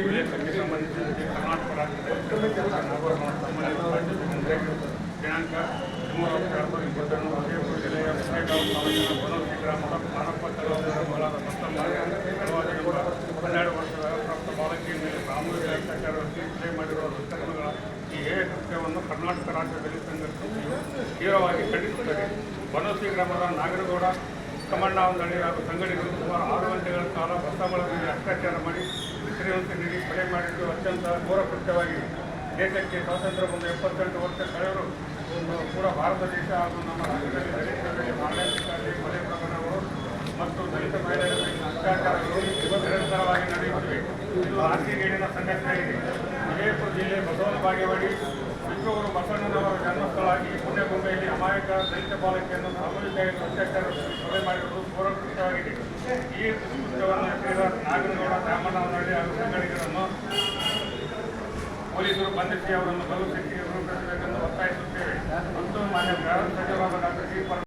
ಉಲ್ಲೇಖಕ್ಕೆ ಸಂಬಂಧಿಸಿದಂತೆ ಕರ್ನಾಟಕ ರಾಜ್ಯದ ದಿನಾಂಕ ಮೂವತ್ತು ಎರಡು ಜಿಲ್ಲೆಯ ಮುದ್ದೇಗಾಂವ್ ತಾಲೂಕಿನ ಬನೋಸಿ ಗ್ರಾಮದ ಮೊತ್ತ ಹನ್ನೆರಡು ವರ್ಷದ ಪ್ರಾಪ್ತ ಬಾಲಕಿಯ ಮೇಲೆ ಸಾಮೂಹಿಕ ಅತ್ಯಾಚಾರ ಕೊಲೆ ಮಾಡಿರುವ ದುಷ್ಕರ್ಮಗಳ ಈ ಹೇಯ ಕೃತ್ಯವನ್ನು ಕರ್ನಾಟಕ ರಾಜ್ಯದಲ್ಲಿ ಸಂಘಟಿಸಿಯು ತೀವ್ರವಾಗಿ ಖಂಡಿಸುತ್ತದೆ ಬನೋಸಿ ಗ್ರಾಮದ ನಾಗರಗೌಡ ಕಮಣ್ಣಾವನಹಳ್ಳಿ ಹಾಗೂ ಸಂಘಟನೆಗಳು ಸುಮಾರು ಆರು ಗಂಟೆಗಳ ಕಾಲ ಬಸ್ಸಗಳ ಮೇಲೆ ಅತ್ಯಾಚಾರ ಮಾಡಿ ನೀಡಿ ಕೊಲೆ ಮಾಡಿದ್ದು ಅತ್ಯಂತ ಘೋರ ಕೃತ್ಯವಾಗಿದೆ ದೇಶಕ್ಕೆ ಸ್ವಾತಂತ್ರ್ಯ ಬಂದ ಎಪ್ಪತ್ತೆಂಟು ವರ್ಷ ಕಳೆದರು ಪೂರ ಭಾರತ ದೇಶ ಹಾಗೂ ನಮ್ಮ ರಾಜ್ಯದಲ್ಲಿ ದಲಿತರಲ್ಲಿ ಮಾನಸಿಕತೆ ಕೊಲೆ ಪ್ರಕರಣಗಳು ಮತ್ತು ದಲಿತ ಮಹಿಳೆಯರ ಅತ್ಯಾಚಾರಗಳು ನಿರಂತರವಾಗಿ ನಡೆಯುತ್ತಿವೆ. ಇದು ಆರ್ಸಿಗೇಡಿನ ಸಂಘಟನೆಯಾಗಿದೆ. ವಿಜಯಪುರ ಜಿಲ್ಲೆ ಬಸವನ ಬಾಗೇವಾಡಿ ವಿಶ್ವಗುರು ಬಸವಣ್ಣನವರ ಜನ್ಮಸ್ಥಳವಾಗಿ ಪುಣ್ಯಭೂಮಿಯಲ್ಲಿ ಅಮಾಯಕ ದಲಿತ ಬಾಲಕಿಯನ್ನು ಸಾಮೂಹಿಕವಾಗಿ ಅತ್ಯಾಚಾರ ಕೊಲೆ ಮಾಡಿರುವುದು ಘೋರಕೃತ್ಯವಾಗಿದೆ ಈ ಕೃತ್ಯವನ್ನು ಎಸಗಿದ ನಾಗನಗೌಡ ರಾಮಣ್ಣನಹಳ್ಳಿ ಹಾಗೂ ಸಂಗಡಿಗರನ್ನು ಪೊಲೀಸರು ಬಂಧಿಸಿ ಅವರನ್ನು ಬಲು ಶಿಕ್ಷೆಗೆ ಒತ್ತಾಯಿಸುತ್ತೇವೆ. ಮತ್ತು ಮಾನ್ಯ ಸಚಿವರಾದ ಡಾಕ್ಟರ್ ಜಿ